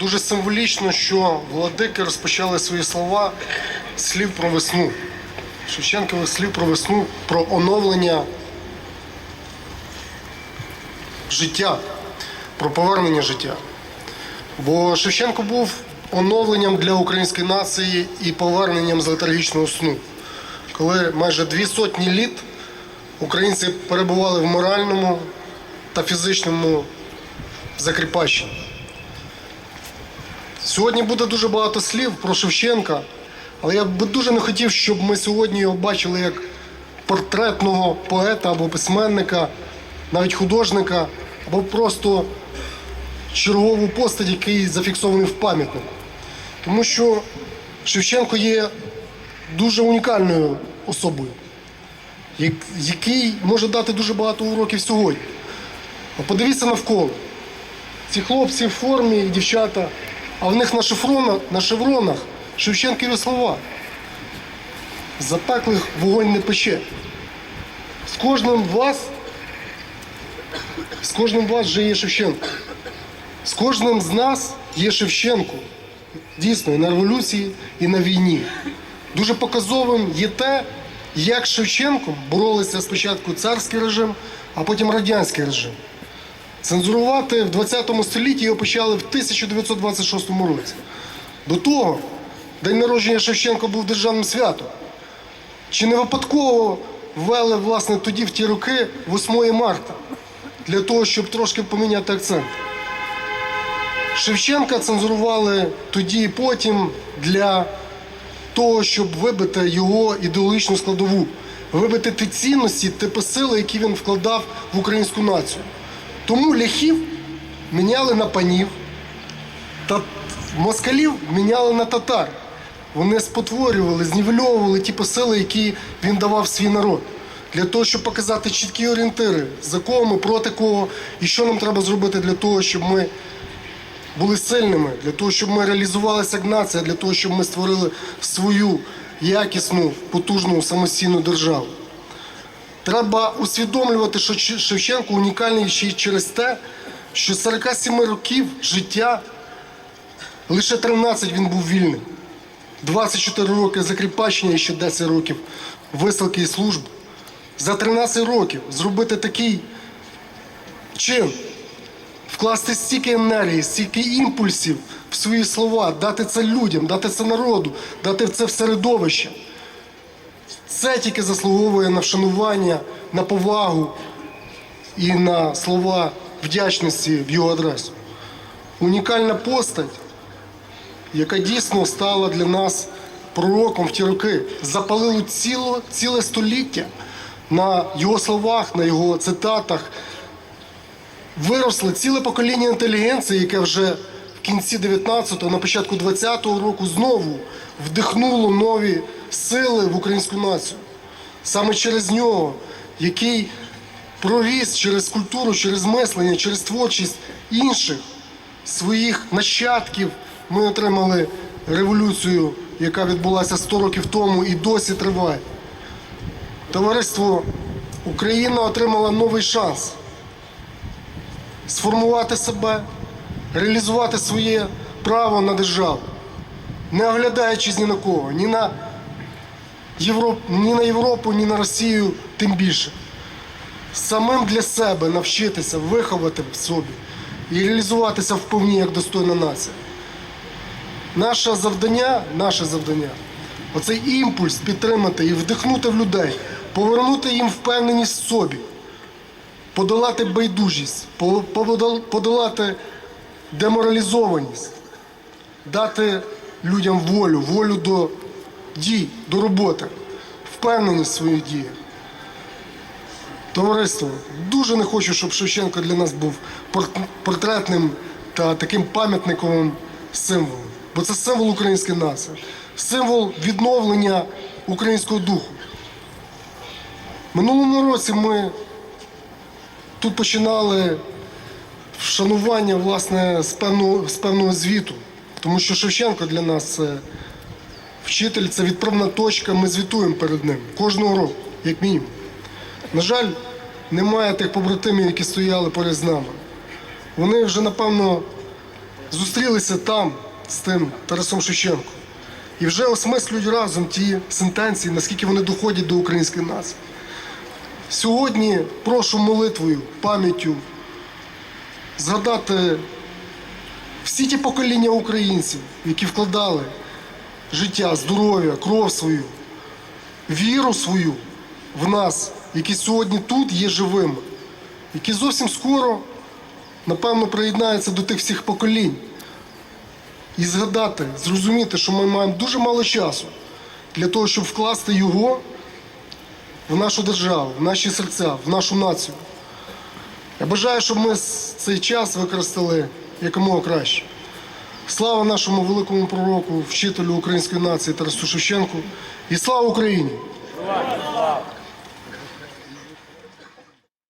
Дуже символічно, що владики розпочали свої слова слів про весну. Шевченкових слів про весну, про оновлення життя, про повернення життя. Бо Шевченко був оновленням для української нації і поверненням з летаргічного сну, коли майже дві сотні літ українці перебували в моральному та фізичному закріпаченні. Сьогодні буде дуже багато слів про Шевченка, але я би дуже не хотів, щоб ми сьогодні його бачили як портретного поета або письменника, навіть художника, або просто чергову постать, який зафіксований в пам'ятнику. Тому що Шевченко є дуже унікальною особою, який може дати дуже багато уроків сьогодні. Подивіться навколо. Ці хлопці в формі і дівчата, а в них на шевронах, на шевронах Шевченкові слова. Запеклих вогонь не пече. З кожним вас, з кожним вас вже є Шевченко. З кожним з нас є Шевченко. Дійсно, і на революції, і на війні. Дуже показовим є те, як з Шевченком боролися спочатку царський режим, а потім радянський режим. Цензурувати в 20 столітті його почали в 1926 році. До того день народження Шевченка був державним святом. Чи не випадково ввели власне тоді в ті роки 8 марта для того, щоб трошки поміняти акцент? Шевченка цензурували тоді і потім для того, щоб вибити його ідеологічну складову, вибити ті цінності, ті посили, які він вкладав в українську націю. Тому ляхів міняли на панів, та москалів міняли на татар. Вони спотворювали, знівельовували ті посили, які він давав свій народ. Для того, щоб показати чіткі орієнтири, за кого ми, проти кого, і що нам треба зробити для того, щоб ми були сильними, для того, щоб ми реалізувалися як нація, для того, щоб ми створили свою якісну, потужну самостійну державу. Треба усвідомлювати, що Шевченко унікальний ще й через те, що з 47 років життя лише 13 він був вільним. 24 роки закріпачення і ще 10 років висилки і служби. За 13 років зробити такий чин, вкласти стільки енергії, стільки імпульсів в свої слова, дати це людям, дати це народу, дати це в середовище. Це тільки заслуговує на вшанування, на повагу і на слова вдячності в його адресу. Унікальна постать, яка дійсно стала для нас пророком в ті роки, запалило ціло, ціле століття на його словах, на його цитатах. Виросли ціле покоління інтелігенції, яке вже в кінці 19-го, на початку 20-го року знову вдихнуло нові сили в українську націю. Саме через нього, який проріс через культуру, через мислення, через творчість інших своїх нащадків, ми отримали революцію, яка відбулася 100 років тому і досі триває. Товариство Україна отримала новий шанс сформувати себе, реалізувати своє право на державу, не оглядаючись ні на кого, ні на Європ, ні на Європу, ні на Росію, тим більше. Самим для себе навчитися виховати в собі і реалізуватися вповні як достойна нація. Наше завдання, наше завдання оцей імпульс підтримати і вдихнути в людей, повернути їм впевненість в собі подолати байдужість, подолати деморалізованість, дати людям волю, волю до дій, до роботи, впевненість в своїх діях. Товариство, дуже не хочу, щоб Шевченко для нас був портретним та таким пам'ятниковим символом. Бо це символ української нації, символ відновлення українського духу. Минулому році ми Тут починали вшанування власне з певного, з певного звіту, тому що Шевченко для нас це вчитель, це відправна точка. Ми звітуємо перед ним кожного року, як мінімум. На жаль, немає тих побратимів, які стояли поряд з нами. Вони вже напевно зустрілися там з тим Тарасом Шевченком і вже осмислюють разом ті сентенції, наскільки вони доходять до української нації. Сьогодні прошу молитвою, пам'яттю згадати всі ті покоління українців, які вкладали життя, здоров'я, кров свою, віру свою в нас, які сьогодні тут є живими, які зовсім скоро, напевно, приєднаються до тих всіх поколінь. І згадати, зрозуміти, що ми маємо дуже мало часу для того, щоб вкласти його в нашу державу, в наші серця, в нашу націю. Я бажаю, щоб ми цей час використали якомога краще. Слава нашому великому пророку, вчителю української нації Тарасу Шевченку і слава Україні!